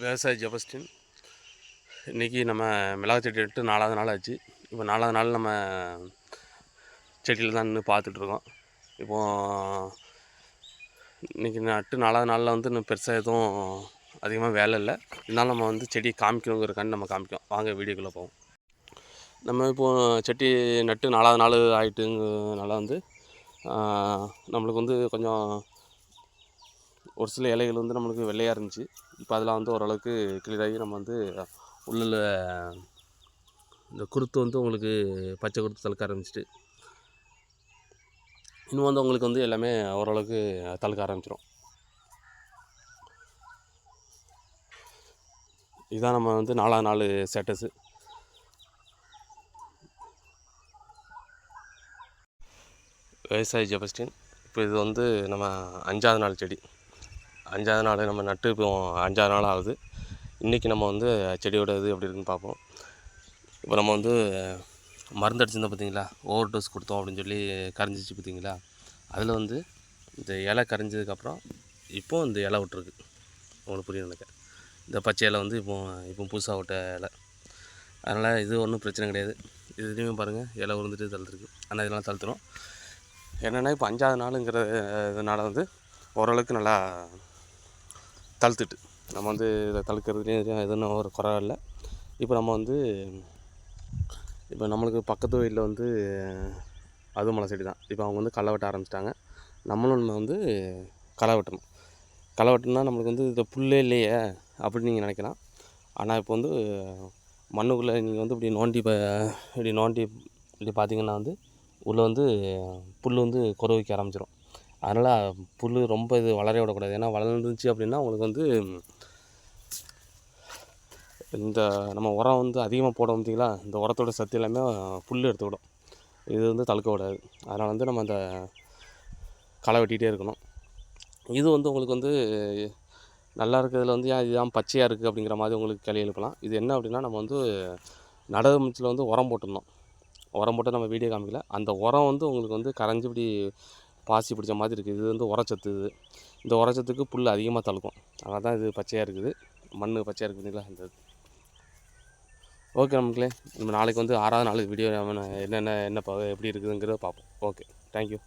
விவசாயி ஜெபஸ்டின். இன்றைக்கி நம்ம மிளகா செடி நட்டு நாலாவது நாள் ஆச்சு. இப்போ நாலாவது நாள் நம்ம செடியில் தான் நின்று பார்த்துட்ருக்கோம் இப்போது இன்றைக்கி நட்டு நாலாவது நாளில் வந்து இன்னும் பெருசாக எதுவும் அதிகமாக வேலை இல்லை. இருந்தாலும் நம்ம வந்து செடியை காமிக்கணுங்கிறக்காண்டி நம்ம காமிக்கும். வாங்க வீடியோக்குள்ளே போவோம். நம்ம இப்போது செடி நட்டு நாலாவது நாள் ஆகிட்டுங்கிறனால வந்து நம்மளுக்கு வந்து கொஞ்சம் ஒரு சில இலைகள் வந்து நம்மளுக்கு வெள்ளையாக இருந்துச்சு. இப்போ அதெல்லாம் வந்து ஓரளவுக்கு கிளியராகி நம்ம வந்து உள்ள இந்த குருத்து வந்து உங்களுக்கு பச்சை குருத்து தழுக்க ஆரம்பிச்சிட்டு இன்னும் வந்து உங்களுக்கு வந்து எல்லாமே ஓரளவுக்கு தழுக்க ஆரம்பிச்சிடும் இதுதான் நம்ம வந்து நாலாவது நாள் ஸ்டேட்டஸு விவசாயி ஜெபஸ்டின் இப்போ இது வந்து நம்ம அஞ்சாவது நாள் செடி. அஞ்சாவது நாள் நம்ம நட்டு இப்போ அஞ்சாவது நாள் ஆகுது. இன்றைக்கி நம்ம வந்து செடியோட இது எப்படி இருக்குன்னு பார்ப்போம். இப்போ நம்ம வந்து மருந்து அடிச்சிருந்தோம் பார்த்தீங்களா? ஓவர் டோஸ் கொடுத்தோம் அப்படின்னு சொல்லி கரைஞ்சிச்சு பார்த்தீங்களா? அதில் வந்து இந்த இலை கரைஞ்சதுக்கப்புறம் இப்போது இந்த இலை விட்டுருக்கு. உங்களுக்கு புரியும் எனக்கு இந்த பச்சை இலை வந்து இப்போ இப்போ புதுசாக விட்ட இலை. அதனால் இது ஒன்றும் பிரச்சனை கிடையாது. இதுலேயுமே பாருங்கள் இலை உருந்துட்டு தளர்த்துருக்கு ஆனால் இதெல்லாம் தழுத்துரும் என்னென்னா இப்போ அஞ்சாவது நாளுங்கிற இதனால் வந்து ஓரளவுக்கு நல்லா தழுத்துட்டு நம்ம வந்து இதை தழுக்கிறதுலேயும் எதுவும் ஒரு குறை இல்லை. இப்போ நம்ம வந்து இப்போ நம்மளுக்கு பக்கத்து வீட்டில் வந்து அது மலை செடி தான். இப்போ அவங்க வந்து களை வெட்ட ஆரம்பிச்சிட்டாங்க. நம்மளும் நம்ம வந்து களை வெட்டணும். களை வெட்டணும்னா நம்மளுக்கு வந்து இந்த புல்லே இல்லையே அப்படின்னு நீங்கள் நினைக்கலாம். ஆனால் இப்போ வந்து மண்ணுக்குள்ளே நீங்கள் வந்து இப்படி நோண்டி இப்போ இப்படி நோண்டி இப்படி பார்த்தீங்கன்னா வந்து உள்ளே வந்து புல் வந்து குறை வைக்க ஆரம்பிச்சிடும் அதனால் புல் ரொம்ப இது வளர விடக்கூடாது. ஏன்னா வளர்ந்துச்சு அப்படின்னா உங்களுக்கு வந்து இந்த நம்ம உரம் வந்து அதிகமாக போட பார்த்தீங்களா? இந்த உரத்தோட சத்து எல்லாமே புல் எடுத்துக்கிடும். இது வந்து தழுக்க விடாது. அதனால் வந்து நம்ம அந்த களை வெட்டிகிட்டே இருக்கணும். இது வந்து உங்களுக்கு வந்து நல்லா இருக்கிறதுல வந்து ஏன் இதுதான் பச்சையாக இருக்குது அப்படிங்கிற மாதிரி உங்களுக்கு கேள்வி எழுப்பலாம். இது என்ன அப்படின்னா நம்ம வந்து நடமுச்சில் வந்து உரம் போட்டிருந்தோம். உரம் போட்டு நம்ம வீடியோ காமிக்கல. அந்த உரம் வந்து உங்களுக்கு வந்து கரைஞ்சி இப்படி பாசி பிடிச்ச மாதிரி இருக்குது. இது வந்து உரச்சத்து இது. இந்த உரச்சத்துக்கு புல் அதிகமாக தழுக்கும். அதனால் தான் இது பச்சையாக இருக்குது. மண் பச்சையாக இருக்குதுங்களா இந்த ஓகே நமக்குலே நம்ம நாளைக்கு வந்து ஆறாவது நாள் வீடியோ என்னென்ன என்ன ப- எப்படி இருக்குதுங்கிறத பார்ப்போம். Okay thank you